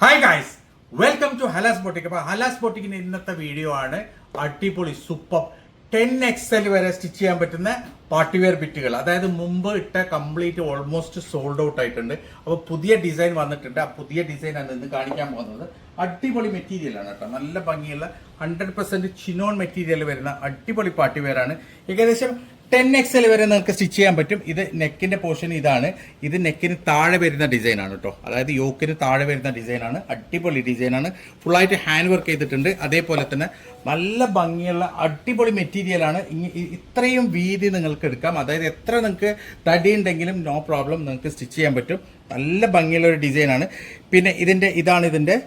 Hi guys welcome to Halas boutique അപ്പൊ ഹലാസ് ബോട്ടിക്കിന്റെ ഇന്നത്തെ വീഡിയോ ആണ് അടിപൊളി സൂപ്പർ ടെൻ എക്സൽ വരെ സ്റ്റിച്ച് ചെയ്യാൻ പറ്റുന്ന പാർട്ടിവെയർ ബിറ്റുകൾ. അതായത് മുമ്പ് ഇട്ട കംപ്ലീറ്റ് ഓൾമോസ്റ്റ് സോൾഡ് ഔട്ട് ആയിട്ടുണ്ട്. അപ്പോൾ പുതിയ ഡിസൈൻ വന്നിട്ടുണ്ട്. ആ പുതിയ ഡിസൈൻ ആണ് ഇന്ന് കാണിക്കാൻ പോകുന്നത്. അടിപൊളി മെറ്റീരിയലാണ് കേട്ടോ. നല്ല ഭംഗിയുള്ള ഹൺഡ്രഡ് പെർസെന്റ് ചിനോൺ മെറ്റീരിയൽ വരുന്ന അടിപൊളി പാർട്ടിവെയർ ആണ്. ഏകദേശം ടെൻ എക്സൽ വരെ നിങ്ങൾക്ക് സ്റ്റിച്ച് ചെയ്യാൻ പറ്റും. ഇത് നെക്കിന്റെ പോർഷൻ ഇതാണ്. ഇത് നെക്കിന് താഴെ വരുന്ന ഡിസൈൻ ആണ് കേട്ടോ. അതായത് യോക്കിന് താഴെ വരുന്ന ഡിസൈനാണ് അടിപൊളി ഡിസൈനാണ് ഫുള്ളായിട്ട് ഹാൻഡ് വർക്ക് ചെയ്തിട്ടുണ്ട്. അതേപോലെ തന്നെ നല്ല ഭംഗിയുള്ള അടിപൊളി ഇ- ഇത്രയും വീതി നിങ്ങൾക്ക് എടുക്കാം അതായത് എത്ര നിങ്ങൾക്ക് തടി ഉണ്ടെങ്കിലും നോ പ്രോബ്ലം നിങ്ങൾക്ക് സ്റ്റിച്ച് ചെയ്യാൻ പറ്റും. നല്ല ഭംഗിയുള്ള ഒരു ഡിസൈൻ ആണ്. പിന്നെ ഇതിന്റെ ഇതാണ് ഇതിന്റെ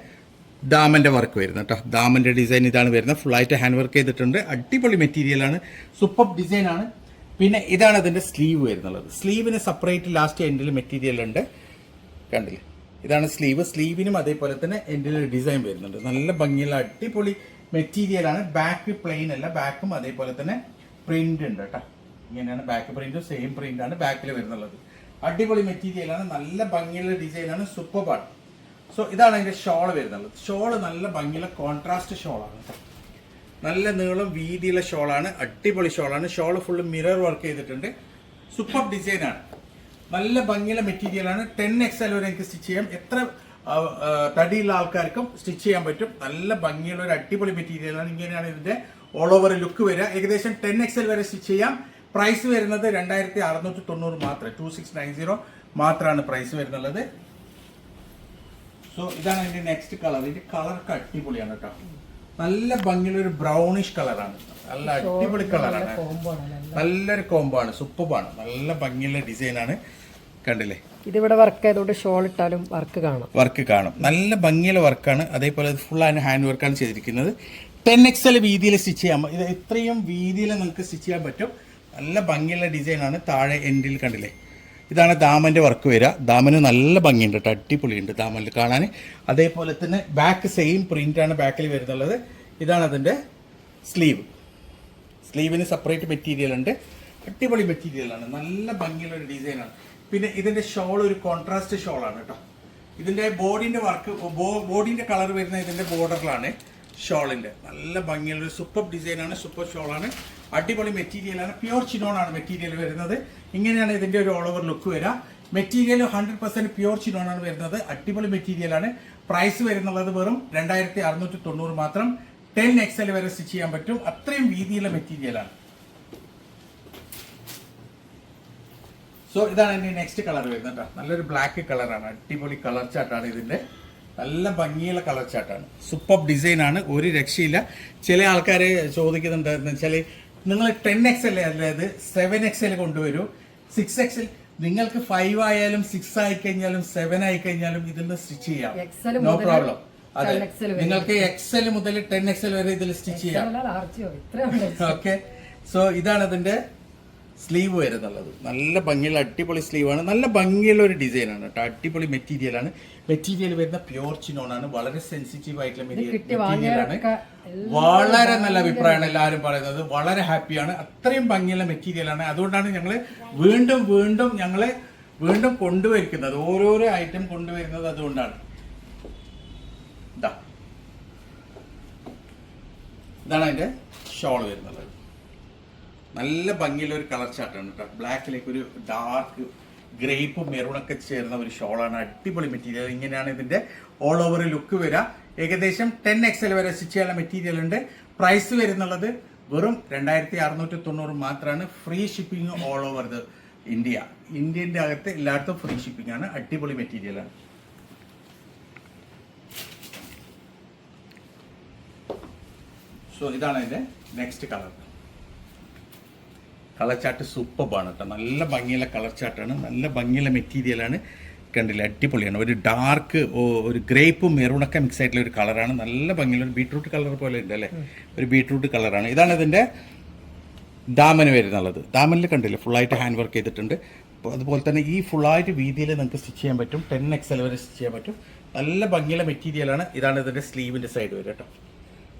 ദാമന്റെ വർക്ക് വരുന്നത് കേട്ടോ ദാമന്റെ ഡിസൈൻ ഇതാണ് വരുന്നത്. ഫുള്ളായിട്ട് ഹാൻഡ് വർക്ക് ചെയ്തിട്ടുണ്ട്. അടിപൊളി മെറ്റീരിയൽ ആണ്. സൂപ്പർ ഡിസൈൻ ആണ്. പിന്നെ ഇതാണ് അതിന്റെ സ്ലീവ് വരുന്നുള്ളത്. സ്ലീവിന് സെപ്പറേറ്റ് ലാസ്റ്റ് എൻഡിൽ മെറ്റീരിയൽ ഉണ്ട്. കണ്ടില്ലേ? ഇതാണ് സ്ലീവ് സ്ലീവിനും അതേപോലെ തന്നെ എൻഡിൽ ഡിസൈൻ വരുന്നുണ്ട്. നല്ല ഭംഗിയുള്ള അടിപൊളി മെറ്റീരിയൽ ആണ്. ബാക്ക് പ്ലെയിൻ അല്ല. ബാക്കും അതേപോലെ തന്നെ പ്രിന്റ് ഉണ്ട് കേട്ടോ ഇങ്ങനെയാണ് ബാക്ക് പ്രിന്റും സെയിം പ്രിന്റ് ആണ് ബാക്കിൽ വരുന്നുള്ളത്. അടിപൊളി മെറ്റീരിയലാണ് നല്ല ഭംഗിയുള്ള ഡിസൈനാണ് ആണ് പാട്ട് സോ ഇതാണ് അതിന്റെ ഷോൾ വരുന്നുള്ളത്. ഷോൾ നല്ല ഭംഗിയുള്ള കോൺട്രാസ്റ്റ് ഷോളാണ് നല്ല നീളം വീതിയുള്ള ഷോളാണ് അടിപൊളി ഷോളാണ് ഷോൾ ഫുള്ള് മിറർ വർക്ക് ചെയ്തിട്ടുണ്ട്. സൂപ്പർ ഡിസൈനാണ് നല്ല ഭംഗിയുള്ള മെറ്റീരിയലാണ് ടെൻ എക്സ് എൽ വരെ എനിക്ക് സ്റ്റിച്ച് ചെയ്യാം. എത്ര തടിയുള്ള ആൾക്കാർക്കും സ്റ്റിച്ച് ചെയ്യാൻ പറ്റും. നല്ല ഭംഗിയുള്ള ഒരു അടിപൊളി മെറ്റീരിയലാണ് ഇങ്ങനെയാണ് ഇതിന്റെ ഓൾ ഓവർ ലുക്ക് വരിക. ഏകദേശം ടെൻ എക്സ് എൽ വരെ സ്റ്റിച്ച് ചെയ്യാം. പ്രൈസ് വരുന്നത് രണ്ടായിരത്തി അറുന്നൂറ്റി തൊണ്ണൂറ് മാത്രമേ ടു സിക്സ് നയൻ സീറോ മാത്രമാണ് പ്രൈസ് വരുന്നുള്ളത്. സോ ഇതാണ് അതിന്റെ നെക്സ്റ്റ് കളർ ഇതിന്റെ കളറൊക്കെ അടിപൊളിയാണ് കേട്ടോ നല്ല ഭംഗിയുള്ള ഒരു ബ്രൗണിഷ് കളറാണ് നല്ല അടിപൊളി കളറാണ് നല്ലൊരു കോമ്പാണ് സൂപ്പറാണ് നല്ല ഭംഗിയുള്ള ഡിസൈനാണ് കണ്ടില്ലേ? ഇതിവിടെ വർക്ക് ആയതുകൊണ്ട് ഷോൾ ഇട്ടാലും വർക്ക് കാണും. വർക്ക് കാണും. നല്ല ഭംഗിയുള്ള വർക്കാണ് അതേപോലെ ഫുൾ ആൻഡ് ഹാൻഡ് വർക്കാണ് ചെയ്തിരിക്കുന്നത്. ടെൻ എക്സൽ വീതിയിൽ സ്റ്റിച്ച് ചെയ്യാൻ ഇത് എത്രയും വീതിയിൽ നിങ്ങൾക്ക് സ്റ്റിച്ച് ചെയ്യാൻ പറ്റും. നല്ല ഭംഗിയുള്ള ഡിസൈനാണ് താഴെ എൻഡിൽ കണ്ടില്ലേ? ഇതാണ് ദാമന്റെ വർക്ക് വരിക. ദാമന് നല്ല ഭംഗിയുണ്ട് കേട്ടോ. അടിപൊളിയുണ്ട് ദാമനിൽ കാണാൻ. അതേപോലെ തന്നെ ബാക്ക് സെയിം പ്രിന്റാണ് ബാക്കിൽ വരുന്നുള്ളത്. ഇതാണ് അതിന്റെ സ്ലീവ് സ്ലീവിന് സെപ്പറേറ്റ് മെറ്റീരിയൽ ഉണ്ട്. അടിപൊളി മെറ്റീരിയലാണ് നല്ല ഭംഗിയുള്ള ഒരു ഡിസൈനാണ് പിന്നെ ഇതിന്റെ ഷോൾ ഒരു കോൺട്രാസ്റ്റ് ഷോളാണ് കേട്ടോ. ഇതിന്റെ ബോഡിന്റെ വർക്ക് ബോഡിന്റെ കളർ വരുന്ന ഇതിന്റെ ബോർഡറിലാണ് ഷോളിന്റെ നല്ല ഭംഗിയുള്ള ഒരു സൂപ്പർ ഡിസൈനാണ് സൂപ്പർ ഷോളാണ് അടിപൊളി മെറ്റീരിയലാണ് ചിനോൺ ആണ് മെറ്റീരിയൽ വരുന്നത്. ഇങ്ങനെയാണ് ഇതിന്റെ ഒരു ഓൾ ഓവർ ലുക്ക് വരിക. മെറ്റീരിയൽ ഹൺഡ്രഡ് പ്യുവർ ചിനോൺ ആണ് വരുന്നത്. അടിപൊളി മെറ്റീരിയലാണ് പ്രൈസ് വരുന്നുള്ളത് വെറും രണ്ടായിരത്തി അറുന്നൂറ്റി തൊണ്ണൂറ് മാത്രം ടെൻ എക്സൽ വരെ സ്റ്റിച്ച് ചെയ്യാൻ പറ്റും. അത്രയും വീതിയുള്ള മെറ്റീരിയലാണ് സോ ഇതാണ് എന്റെ നെക്സ്റ്റ് കളർ വരുന്നത് നല്ലൊരു ബ്ലാക്ക് കളറാണ് അടിപൊളി കളർ ചാട്ടാണ് ഇതിന്റെ. നല്ല ഭംഗിയുള്ള കളർ ചാട്ടാണ് സൂപ്പർ ഡിസൈൻ ആണ്. ഒരു രക്ഷയില്ല. ചില ആൾക്കാരെ ചോദിക്കുന്നുണ്ട് എന്ന് വെച്ചാൽ നിങ്ങൾ ടെൻ എക്സ് എൽ അതായത് സെവൻ എക്സ് എൽ കൊണ്ടുവരൂ. സിക്സ് എക്സ് എൽ നിങ്ങൾക്ക് ഫൈവ് ആയാലും സിക്സ് ആയി കഴിഞ്ഞാലും സെവൻ ആയി കഴിഞ്ഞാലും ഇതിൽ സ്റ്റിച്ച് ചെയ്യാം നോ പ്രോബ്ലം അതെ. 10XL വരെ. നിങ്ങൾക്ക് എക്സൽ മുതൽ ടെൻ എക്സൽ വരെ ഇതിൽ സ്റ്റിച്ച് ചെയ്യാം. ഓക്കെ സോ ഇതാണ് അതിന്റെ സ്ലീവ് വരുന്നുള്ളത്. നല്ല ഭംഗിയുള്ള അടിപൊളി സ്ലീവാണ്. നല്ല ഭംഗിയുള്ള ഒരു ഡിസൈനാണ് കേട്ടോ. അടിപൊളി മെറ്റീരിയൽ ആണ്. മെറ്റീരിയൽ വരുന്ന പ്യോർ ചിനോൺ ആണ്. വളരെ സെൻസിറ്റീവ് ആയിട്ടുള്ള മെറ്റീരിയലാണ് മെറ്റീരിയൽ ആണ്. വാങ്ങിയവരൊക്കെ വളരെ നല്ല അഭിപ്രായമാണ് എല്ലാവരും പറയുന്നത്. വളരെ ഹാപ്പിയാണ് അത്രയും ഭംഗിയുള്ള മെറ്റീരിയൽ ആണ്. അതുകൊണ്ടാണ് ഞങ്ങൾ വീണ്ടും വീണ്ടും ഞങ്ങൾ വീണ്ടും കൊണ്ടുവരിക്കുന്നത്. ഓരോരോ ഐറ്റം കൊണ്ടുവരുന്നത് അതുകൊണ്ടാണ്. ഇതാ ഇതാണ് അതിന്റെ ഷോൾ വരുന്നത്. നല്ല ഭംഗിയുള്ള ഒരു കളർ ചാർട്ടാണ് കേട്ടോ ബ്ലാക്കിലേക്ക് ഒരു ഡാർക്ക് ഗ്രേപ്പും മെറൂണൊക്കെ ചേർന്ന ഒരു ഷോളാണ് അടിപൊളി മെറ്റീരിയൽ ഇങ്ങനെയാണ് ഇതിന്റെ ഓൾ ഓവർ ലുക്ക് വരിക ഏകദേശം ടെൻ എക്സൽ വരെ സ്റ്റിച്ച് ചെയ്യാനുള്ള മെറ്റീരിയൽ ഉണ്ട്. പ്രൈസ് വരുന്നുള്ളത് വെറും രണ്ടായിരത്തി അറുന്നൂറ്റി തൊണ്ണൂറ് മാത്രമാണ് free shipping all over the India ഇന്ത്യന്റെ അകത്ത് എല്ലായിടത്തും ഫ്രീ ഷിപ്പിംഗ് ആണ്. അടിപൊളി മെറ്റീരിയലാണ് സോ ഇതാണ് അതിന്റെ നെക്സ്റ്റ് കളർ കളർ ചാർട്ട് സൂപ്പറാണ് കേട്ടോ. നല്ല ഭംഗിയുള്ള കളർ ചാർട്ടാണ് നല്ല ഭംഗിയുള്ള മെറ്റീരിയലാണ് കണ്ടില്ല അടിപൊളിയാണ്. ഒരു ഡാർക്ക് ഒരു ഗ്രേപ്പും മെറൂണൊക്കെ മിക്സ് ആയിട്ടുള്ള ഒരു കളറാണ് നല്ല ഭംഗിയുള്ള ഒരു ബീട്രൂട്ട് കളർ പോലെ ഉണ്ട് അല്ലേ? ഒരു ബീട്രൂട്ട് കളറാണ് ഇതാണ് ഇതിന്റെ ദാമന് വരുന്നുള്ളത് ദാമനിൽ കണ്ടില്ലേ ഫുള്ളായിട്ട് ഹാൻഡ് വർക്ക് ചെയ്തിട്ടുണ്ട്. അതുപോലെ തന്നെ ഈ ഫുള്ളായിട്ട് വീതിയിൽ നിങ്ങൾക്ക് സ്റ്റിച്ച് ചെയ്യാൻ പറ്റും. ടെൻ എക്സൽ വരെ സ്റ്റിച്ച് ചെയ്യാൻ പറ്റും. നല്ല ഭംഗിയുള്ള മെറ്റീരിയലാണ് ഇതാണ് ഇതിന്റെ സ്ലീവിന്റെ സൈഡ് വരെ കേട്ടോ.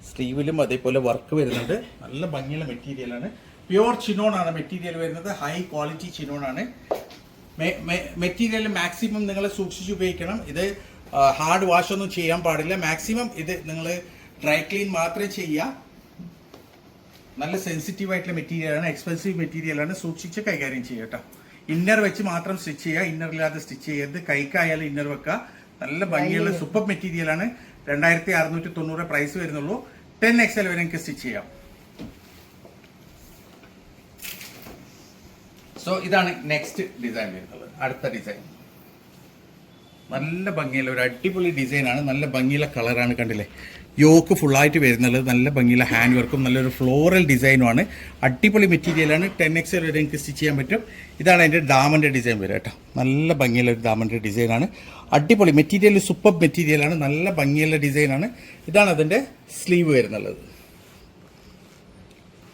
സ്ലീവിലും അതേപോലെ വർക്ക് വരുന്നുണ്ട്. നല്ല ഭംഗിയുള്ള മെറ്റീരിയലാണ് പ്യുവർ ചിനോണാണ് ആണ് മെറ്റീരിയൽ വരുന്നത് ഹൈ ക്വാളിറ്റി ചിനോണാണ്. ആണ് മെറ്റീരിയൽ മാക്സിമം നിങ്ങൾ സൂക്ഷിച്ച് ഉപയോഗിക്കണം. ഇത് ഹാർഡ് വാഷ് ഒന്നും ചെയ്യാൻ പാടില്ല. മാക്സിമം ഇത് നിങ്ങൾ ഡ്രൈ ക്ലീൻ മാത്രമേ ചെയ്യുക നല്ല സെൻസിറ്റീവ് ആയിട്ടുള്ള മെറ്റീരിയലാണ് എക്സ്പെൻസീവ് മെറ്റീരിയലാണ് സൂക്ഷിച്ച് കൈകാര്യം ചെയ്യുക കേട്ടോ. ഇന്നർ വെച്ച് മാത്രം സ്റ്റിച്ച് ചെയ്യുക ഇന്നർ ഇല്ലാതെ സ്റ്റിച്ച് ചെയ്യരുത്. കൈക്കായാലും ഇന്നർ വെക്കുക നല്ല ഭംഗിയുള്ള സൂപ്പർ മെറ്റീരിയലാണ് രണ്ടായിരത്തി അറുന്നൂറ്റി തൊണ്ണൂറ് പ്രൈസ് വരുന്നുള്ളൂ. ടെൻ എക്സ് എൽ വരെ നിങ്ങൾക്ക് സ്റ്റിച്ച് ചെയ്യാം. സോ ഇതാണ് നെക്സ്റ്റ് ഡിസൈൻ വരുന്നത്. അടുത്ത ഡിസൈൻ നല്ല ഭംഗിയുള്ള ഒരു അടിപൊളി ഡിസൈനാണ് നല്ല ഭംഗിയുള്ള കളറാണ് കണ്ടില്ലേ? യോക്ക് ഫുള്ളായിട്ട് വരുന്നത്. നല്ല ഭംഗിയുള്ള ഹാൻഡ് വർക്കും നല്ലൊരു ഫ്ലോറൽ ഡിസൈനുമാണ് അടിപൊളി മെറ്റീരിയലാണ് ടെൻ എക്സ് വരെ എനിക്ക് സ്റ്റിച്ച് ചെയ്യാൻ പറ്റും. ഇതാണ് അതിന്റെ ഡാമന്റെ ഡിസൈൻ വരിക കേട്ടോ. നല്ല ഭംഗിയുള്ള ഒരു ഡാമന്റെ ഡിസൈനാണ് അടിപൊളി മെറ്റീരിയൽ സൂപ്പർ മെറ്റീരിയലാണ് നല്ല ഭംഗിയുള്ള ഡിസൈനാണ് ഇതാണ് അതിന്റെ സ്ലീവ് വരുന്നുള്ളത്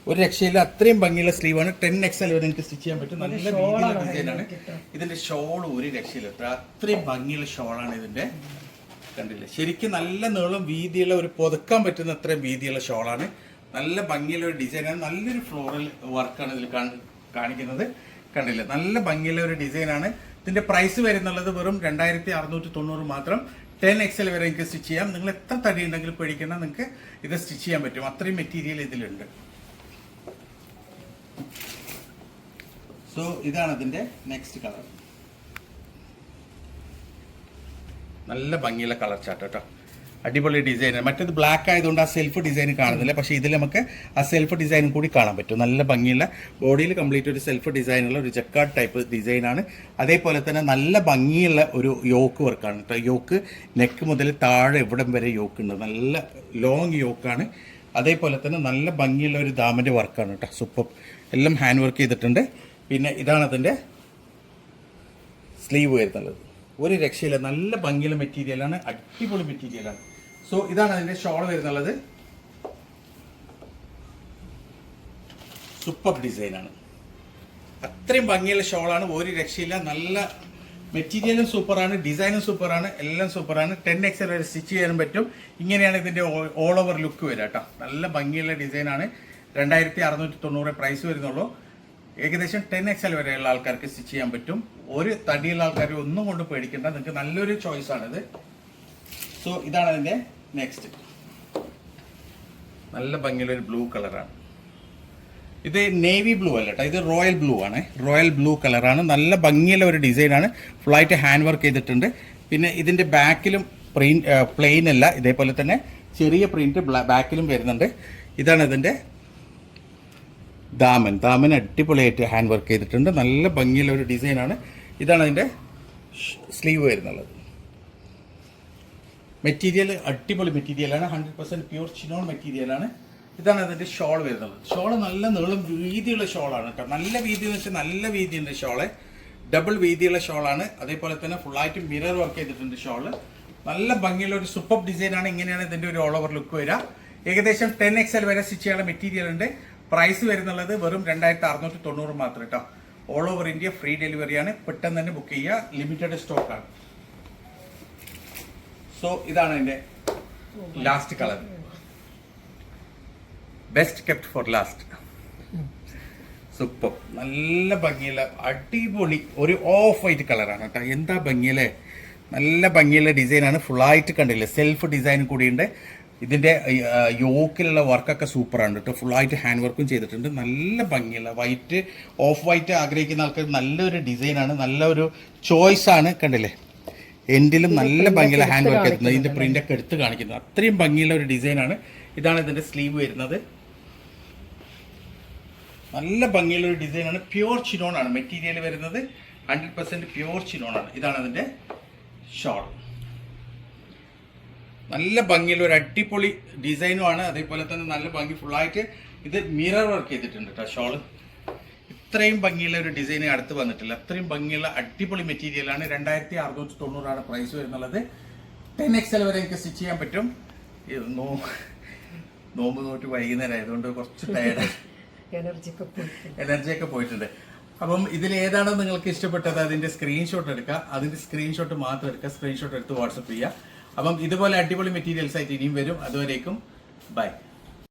ഒരു രക്ഷയില്ല അത്രയും ഭംഗിയുള്ള സ്ലീവാണ്. ടെൻ എക്സൽ വരെ എനിക്ക് സ്റ്റിച്ച് ചെയ്യാൻ പറ്റും. നല്ല രീതിയിലുള്ള ഡിസൈനാണ് ഇതിന്റെ ഷോൾ ഒരു രക്ഷയില്ല. അത്ര അത്രയും ഭംഗിയുള്ള ഷോളാണ് ഇതിന്റെ. കണ്ടില്ലേ? ശരിക്കും നല്ല നീളം വീതിയുള്ള ഒരു പുതുക്കാൻ പറ്റുന്ന അത്രയും വീതിയുള്ള ഷോളാണ്. നല്ല ഭംഗിയുള്ള ഒരു ഡിസൈനാണ് നല്ലൊരു ഫ്ലോറൽ വർക്കാണ് ഇതിൽ കാണി- കാണിക്കുന്നത്. കണ്ടില്ലേ? നല്ല ഭംഗിയുള്ള ഒരു ഡിസൈനാണ് ഇതിന്റെ പ്രൈസ് വരുന്നുള്ളത് വെറും രണ്ടായിരത്തി അറുന്നൂറ്റി തൊണ്ണൂറ് മാത്രം. ടെൻ എക്സൽ വരെ എനിക്ക് സ്റ്റിച്ച് ചെയ്യാം. നിങ്ങൾ എത്ര തടി ഉണ്ടെങ്കിലും പേടിക്കണം നിങ്ങൾക്ക് ഇത് സ്റ്റിച്ച് ചെയ്യാൻ പറ്റും. അത്രയും മെറ്റീരിയൽ ഇതിലുണ്ട്. സോ ഇതാണ് അതിന്റെ നെക്സ്റ്റ് കളർ നല്ല ഭംഗിയുള്ള കളർ ചാർട്ട് കേട്ടോ. അടിപൊളി ഡിസൈൻ മറ്റേത് ബ്ലാക്ക് ആയതുകൊണ്ട് ആ സെൽഫ് ഡിസൈൻ കാണുന്നില്ല. പക്ഷേ ഇതിൽ നമുക്ക് ആ സെൽഫ് ഡിസൈൻ കൂടി കാണാൻ പറ്റും. നല്ല ഭംഗിയുള്ള ബോഡിയിൽ കംപ്ലീറ്റ് ഒരു സെൽഫ് ഡിസൈനുള്ള ഒരു ജക്കാർഡ് ടൈപ്പ് ഡിസൈനാണ് അതേപോലെ തന്നെ നല്ല ഭംഗിയുള്ള ഒരു യോക്ക് വർക്കാണ് കേട്ടോ. യോക്ക് നെക്ക് മുതൽ താഴെ എവിടം വരെ യോക്ക് ഉണ്ട്. നല്ല ലോങ് യോക്കാണ് അതേപോലെ തന്നെ നല്ല ഭംഗിയുള്ള ഒരു ദാമന്റെ വർക്കാണ് കേട്ടോ. സൂപ്പർ എല്ലാം ഹാൻഡ് വർക്ക് ചെയ്തിട്ടുണ്ട്. പിന്നെ ഇതാണ് അതിന്റെ സ്ലീവ് വരുന്നുള്ളത്. ഒരു രക്ഷയില്ല നല്ല ഭംഗിയുള്ള മെറ്റീരിയലാണ് അടിപൊളി മെറ്റീരിയലാണ് സോ ഇതാണ് അതിന്റെ ഷോൾ വരുന്നുള്ളത്. സൂപ്പർ ഡിസൈനാണ് അത്രയും ഭംഗിയുള്ള ഷോളാണ് ഒരു രക്ഷയില്ല നല്ല മെറ്റീരിയലും സൂപ്പറാണ് ഡിസൈനും സൂപ്പറാണ് എല്ലാം സൂപ്പറാണ് ടെൻ എക്സൽ വരെ സ്റ്റിച്ച് ചെയ്യാനും പറ്റും. ഇങ്ങനെയാണ് ഇതിന്റെ ഓൾ ഓവർ ലുക്ക് വരിക കേട്ടോ. നല്ല ഭംഗിയുള്ള ഡിസൈനാണ് രണ്ടായിരത്തി അറുന്നൂറ്റി തൊണ്ണൂറ് പ്രൈസ് വരുന്നുള്ളൂ. ഏകദേശം ടെൻ എക്സൽ വരെയുള്ള ആൾക്കാർക്ക് സ്റ്റിച്ച് ചെയ്യാൻ പറ്റും. ഒരു തടിയുള്ള ആൾക്കാർ ഒന്നും കൊണ്ട് പേടിക്കേണ്ട. നിങ്ങൾക്ക് നല്ലൊരു ചോയ്സ് ആണിത്. സോ ഇതാണ് അതിന്റെ നെക്സ്റ്റ് നല്ല ഭംഗിയുള്ള ഒരു ബ്ലൂ കളറാണ് ഇത് നേവി ബ്ലൂ അല്ല കേട്ടോ ഇത് റോയൽ ബ്ലൂ ആണ്. റോയൽ ബ്ലൂ കളറാണ് നല്ല ഭംഗിയുള്ള ഒരു ഡിസൈനാണ് ഫുള്ളായിട്ട് ഹാൻഡ് വർക്ക് ചെയ്തിട്ടുണ്ട്. പിന്നെ ഇതിന്റെ ബാക്കിലും പ്രിന്റ് പ്ലെയിൻ അല്ല. ഇതേപോലെ തന്നെ ചെറിയ പ്രിന്റ് ബാക്കിലും വരുന്നുണ്ട്. ഇതാണ് ഇതിന്റെ ദാമൻ. ദാമൻ അടിപൊളിയായിട്ട് ഹാൻഡ് വർക്ക് ചെയ്തിട്ടുണ്ട്. നല്ല ഭംഗിയുള്ള ഒരു ഡിസൈനാണ് ഇതാണ് അതിന്റെ സ്ലീവ് വരുന്നുള്ളത്. മെറ്റീരിയൽ അടിപൊളി മെറ്റീരിയലാണ് ഹൺഡ്രഡ് പെർസെന്റ് പ്യൂർ ചിനോൺ മെറ്റീരിയലാണ് ഇതാണ് അതിന്റെ ഷോൾ വരുന്നത്. ഷോൾ നല്ല നീളം വീതിയുള്ള ഷോളാണ് കേട്ടോ. നല്ല വീതി എന്ന് വെച്ചാൽ നല്ല വീതിയുണ്ട് ഷോൾ ഡബിൾ വീതിയുള്ള ഷോളാണ് അതേപോലെ തന്നെ ഫുള്ളായിട്ട് മിറർ വർക്ക് ചെയ്തിട്ടുണ്ട് ഷോൾ നല്ല ഭംഗിയുള്ള ഒരു സൂപ്പർ ഡിസൈനാണ് ഇങ്ങനെയാണ് ഇതിന്റെ ഒരു ഓൾ ഓവർ ലുക്ക് വരിക. ഏകദേശം ടെൻ എക്സ് എൽ വരെ സ്റ്റിച്ച് ചെയ്യാനുള്ള മെറ്റീരിയൽ ഉണ്ട്. പ്രൈസ് വരുന്നുള്ളത് വെറും രണ്ടായിരത്തി അറുന്നൂറ്റി തൊണ്ണൂറ് മാത്രം കേട്ടോ. ഓൾ ഓവർ ഇന്ത്യ ഫ്രീ ഡെലിവറിയാണ് പെട്ടെന്ന് തന്നെ ബുക്ക് ചെയ്യുക. ലിമിറ്റഡ് സ്റ്റോക്കാണ് സോ ഇതാണ് എന്റെ last colour best kept for last super നല്ല ഭംഗിയുള്ള അടിപൊളി ഒരു ഓഫ് വൈറ്റ് കളറാണ് കേട്ടോ. എന്താ ഭംഗിയല്ലേ? നല്ല ഭംഗിയുള്ള ഡിസൈനാണ് ഫുള്ളായിട്ട് കണ്ടില്ലേ? സെൽഫ് ഡിസൈൻ കൂടിയുണ്ട്. ഇതിന്റെ യോക്കിലുള്ള വർക്കൊക്കെ സൂപ്പറാണ് കേട്ടോ. ഫുള്ളായിട്ട് ഹാൻഡ് വർക്കും ചെയ്തിട്ടുണ്ട്. നല്ല ഭംഗിയുള്ള വൈറ്റ് ഓഫ് വൈറ്റ് ആഗ്രഹിക്കുന്ന ആൾക്കാർ നല്ലൊരു ഡിസൈനാണ് നല്ലൊരു ചോയ്സ് ആണ് കണ്ടില്ലേ? എൻഡിലും നല്ല ഭംഗിയുള്ള ഹാൻഡ് വർക്ക് എത്തുന്നത് ഇതിന്റെ പ്രിന്റ് ഒക്കെ എടുത്ത് കാണിക്കുന്നത്. അത്രയും ഭംഗിയുള്ള ഒരു ഡിസൈനാണ്. ഇതാണ് ഇതിന്റെ സ്ലീവ് വരുന്നത്. നല്ല ഭംഗിയുള്ള ഒരു ഡിസൈനാണ്. പ്യുവർ ചിനോൺ ആണ് മെറ്റീരിയൽ വരുന്നത്. ഹൺഡ്രഡ് പെർസെന്റ് പ്യുവർ ചിനോൺ ആണ് ഇതാണ് അതിന്റെ ഷോൾ. നല്ല ഭംഗിയുള്ള ഒരു അടിപൊളി ഡിസൈനും ആണ് അതേപോലെ തന്നെ നല്ല ഭംഗി ഫുള്ളായിട്ട് ഇത് മിറർ വർക്ക് ചെയ്തിട്ടുണ്ട് കേട്ടോ ഷോൾ ഇത്രയും ഭംഗിയുള്ള ഒരു ഡിസൈൻ അടുത്ത് വന്നിട്ടില്ല. അത്രയും ഭംഗിയുള്ള അടിപൊളി മെറ്റീരിയലാണ് രണ്ടായിരത്തി അറുന്നൂറ്റി തൊണ്ണൂറാണ് പ്രൈസ് വരുന്നുള്ളത് ടെൻ എക്സൽ വരെ എനിക്ക് സ്റ്റിച്ച് ചെയ്യാൻ പറ്റും. നോ നോമ്പ് നോട്ട് വൈകുന്നേരം ആയതുകൊണ്ട് കുറച്ച് ടയർഡ് എനർജി ഒക്കെ പോയിട്ടുണ്ട്. അപ്പം ഇതിൽ ഏതാണോ നിങ്ങൾക്ക് ഇഷ്ടപ്പെട്ടത് അതിന്റെ സ്ക്രീൻഷോട്ട് എടുക്കുക അതിന്റെ സ്ക്രീൻഷോട്ട് മാത്രം എടുക്കുക സ്ക്രീൻഷോട്ട് എടുത്ത് വാട്സപ്പ് ചെയ്യുക അപ്പം ഇതുപോലെ അടിപൊളി മെറ്റീരിയൽസ് ആയിട്ട് ഇനിയും വരും. അതുവരേക്കും ബൈ